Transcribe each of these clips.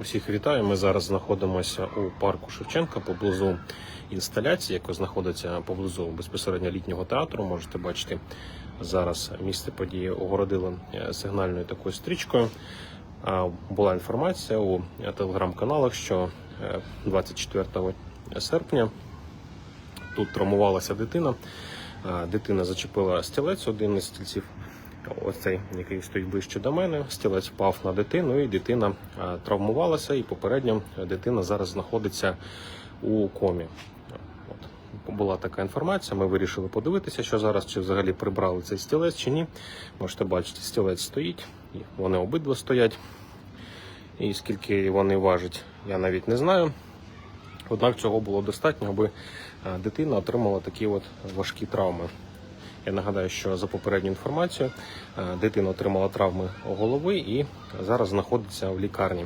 Усіх вітаю. Ми зараз знаходимося у парку Шевченка поблизу інсталяції, яка знаходиться поблизу безпосередньо літнього театру. Можете бачити зараз місце події огородили е, сигнальною такою стрічкою. Була інформація у телеграм-каналах, що е, 24 серпня тут травмувалася дитина. Дитина зачепила стілець, один із стільців. Ось цей, який стоїть ближче до мене, стілець впав на дитину, і дитина травмувалася. І попередньо дитина зараз знаходиться у комі. Була така інформація. Ми вирішили подивитися, що зараз чи взагалі прибрали цей стілець чи ні. Можете бачити, стілець стоїть, вони обидва стоять. І скільки вони важать, я навіть не знаю. Однак цього було достатньо, аби дитина отримала такі от важкі травми. Я нагадаю, що за попередню інформацію е, дитина отримала травми голови і зараз знаходиться в лікарні.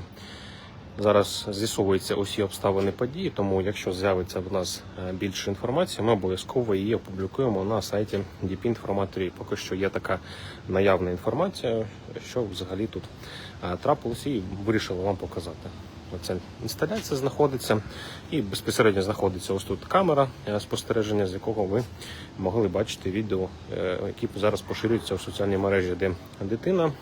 Зараз з'ясовуються усі обставини події, тому якщо з'явиться в нас е, більше інформації, ми обов'язково її опублікуємо на сайті DP інформаторії. Поки що є така наявна інформація, що взагалі тут е, трапилося, і вирішили вам показати. Оця інсталяція знаходиться і безпосередньо знаходиться ось тут камера спостереження, з якого ви могли бачити відео, е, які зараз поширюються в соціальній мережі, де дитина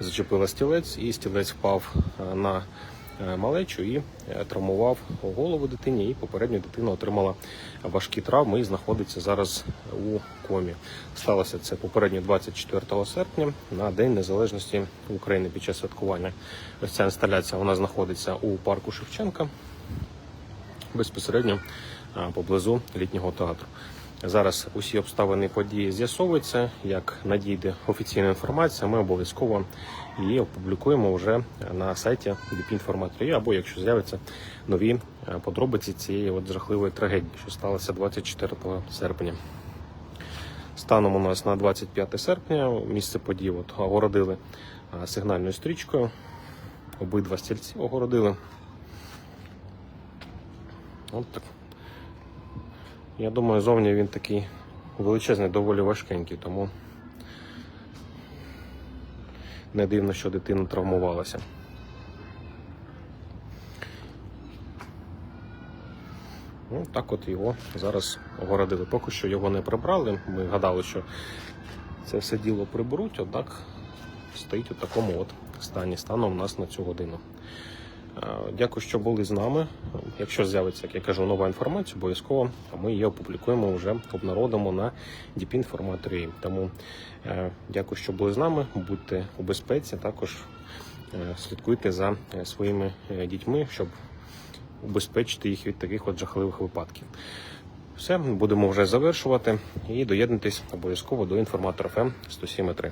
зачепила стілець, і стілець впав е, на малечу і е, травмував голову дитині. І попередньо дитина отримала важкі травми і знаходиться зараз у комі. Сталося це попередньо 24 серпня на День Незалежності України під час святкування. Ось ця інсталяція вона знаходиться у парку Шевченка безпосередньо поблизу літнього театру. Зараз усі обставини події з'ясовуються. Як надійде офіційна інформація, ми обов'язково її опублікуємо вже на сайті ДП-інформаторії, або якщо з'являться нові е, подробиці цієї от жахливої трагедії, що сталося 24 серпня. Станом у нас на 25 серпня місце події от огородили сигнальною стрічкою. Обидва стільці огородили. От так. Я думаю, зовні він такий величезний, доволі важкенький, тому не дивно, що дитина травмувалася. Ну, так от його зараз огородили. Поки що його не прибрали. Ми гадали, що це все діло приберуть, однак стоїть у такому от стані станом у нас на цю годину. Е, Дякую, що були з нами. Якщо з'явиться, як я кажу, нова інформація, обов'язково ми її опублікуємо вже обнародимо на DP інформаторії. Тому е, дякую, що були з нами. Будьте у безпеці. Також е, слідкуйте за своїми дітьми, щоб убезпечити їх від таких от жахливих випадків. Все, будемо вже завершувати і доєднуйтесь обов'язково до інформатора ФМ 107.3.